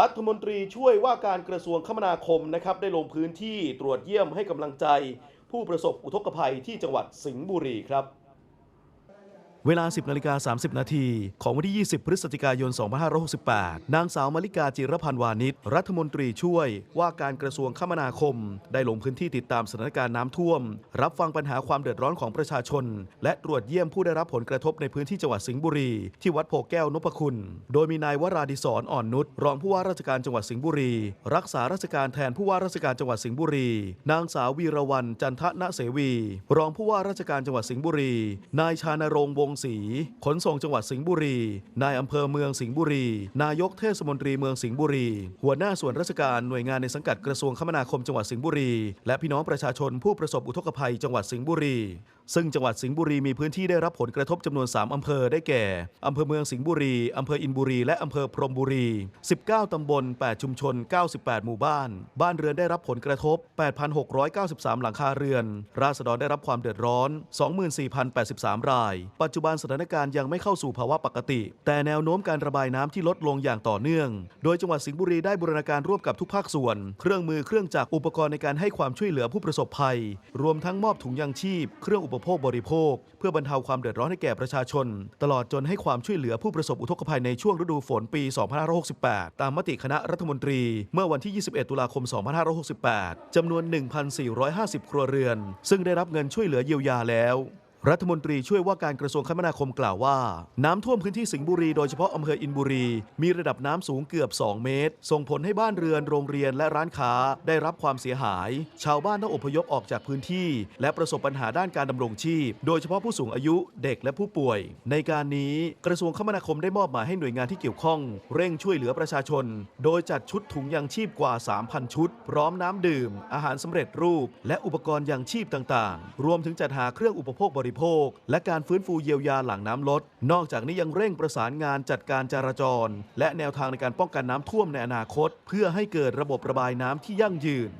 รัฐมนตรีช่วยว่าการกระทรวงคมนาคมนะครับได้ลงพื้นที่ตรวจเยี่ยมให้กำลังใจ ผู้ประสบอุทกภัยที่จังหวัดสิงห์บุรีครับ เวลา 10นาฬิกา30 นาทีของวันที่ 20 พฤศจิกายน 2568 นางสาวมาริกาจิรพันธ์วานิชรัฐมนตรีช่วยว่าการกระทรวงคมนาคม ได้ลงพื้นที่ติดตามสถานการณ์น้ำท่วม รับฟังปัญหาความเดือดร้อนของประชาชน และตรวจเยี่ยมผู้ได้รับผลกระทบในพื้นที่จังหวัดสิงห์บุรี ที่วัดโพแก้วนพคุณ โดยมีนายวราดิศรอ่อนนุชรองผู้ว่าราชการจังหวัดสิงห์บุรี รักษาราชการแทนผู้ว่าราชการจังหวัดสิงห์บุรี นางสาววีรวรรณจันทนะเสวี รองผู้ว่าราชการจังหวัดสิงห์บุรี นายชานรงค์วงศรีขนส่งจังหวัดสิงห์บุรี นายอำเภอเมืองสิงห์บุรี นายกเทศมนตรีเมืองสิงห์บุรี หัวหน้าส่วนราชการหน่วยงานในสังกัดกระทรวงคมนาคมจังหวัดสิงห์บุรี และพี่น้องประชาชนผู้ประสบอุทกภัยจังหวัดสิงห์บุรี ซึ่งจังหวัดสิงห์บุรีมีพื้นที่ได้รับผลกระทบจำนวน 3 อำเภอได้แก่ อำเภอเมืองสิงห์บุรี อำเภออินบุรี และอำเภอพรมบุรี 19 ตำบล 8 ชุมชน 98 หมู่บ้าน บ้านเรือนได้รับผลกระทบ 8,693 หลังคาเรือน ราษฎรได้รับความเดือดร้อน 24,083 ราย ปัจจุบันสถานการณ์ยังไม่เข้าสู่ภาวะปกติ แต่แนวโน้มการระบายน้ำที่ลดลงอย่างต่อเนื่อง โดยจังหวัดสิงห์บุรีได้บูรณาการร่วมกับทุกภาคส่วน เครื่องมือเครื่องจักรอุปกรณ์ในการให้ความช่วยเหลือผู้ประสบภัย รวมทั้งมอบถุงยางชีพ เครื่องอุปโภคบริโภค เพื่อบรรเทาความเดือดร้อนให้แก่ประชาชน ตลอดจนให้ความช่วยเหลือผู้ประสบอุทกภัยในช่วงฤดูฝนปี 2568 ตามมติคณะรัฐมนตรี เมื่อวันที่ 21 ตุลาคม 2568 จำนวน 1,450 ครัวเรือน ซึ่งได้รับเงินช่วยเหลือเยียวยาแล้ว รัฐมนตรีช่วยว่าการกระทรวงคมนาคมกล่าวว่า น้ำท่วมพื้นที่สิงห์บุรีโดยเฉพาะอำเภออินบุรี มีระดับน้ำสูงเกือบ 2 เมตร ส่งผลให้บ้านเรือนโรงเรียนและร้านค้าได้รับความเสียหาย ชาวบ้านต้องอพยพออกจากพื้นที่ และประสบปัญหาด้านการดำรงชีพ โดยเฉพาะผู้สูงอายุเด็กและผู้ป่วย ในการนี้กระทรวงคมนาคมได้มอบหมายให้หน่วยงานที่เกี่ยวข้อง เร่งช่วยเหลือประชาชน โดยจัดชุดถุงยางชีพกว่า 3,000 ชุด พร้อมน้ำดื่ม อาหารสำเร็จรูป และอุปกรณ์ยางชีพต่างๆ รวมถึงจัดหาเครื่องอุปโภคบริโภค และการฟื้นฟูเยียวยาหลังน้ำลด นอกจากนี้ยังเร่งประสานงานจัดการจราจร และแนวทางในการป้องกันน้ำท่วมในอนาคต เพื่อให้เกิดระบบระบายน้ำที่ยั่งยืน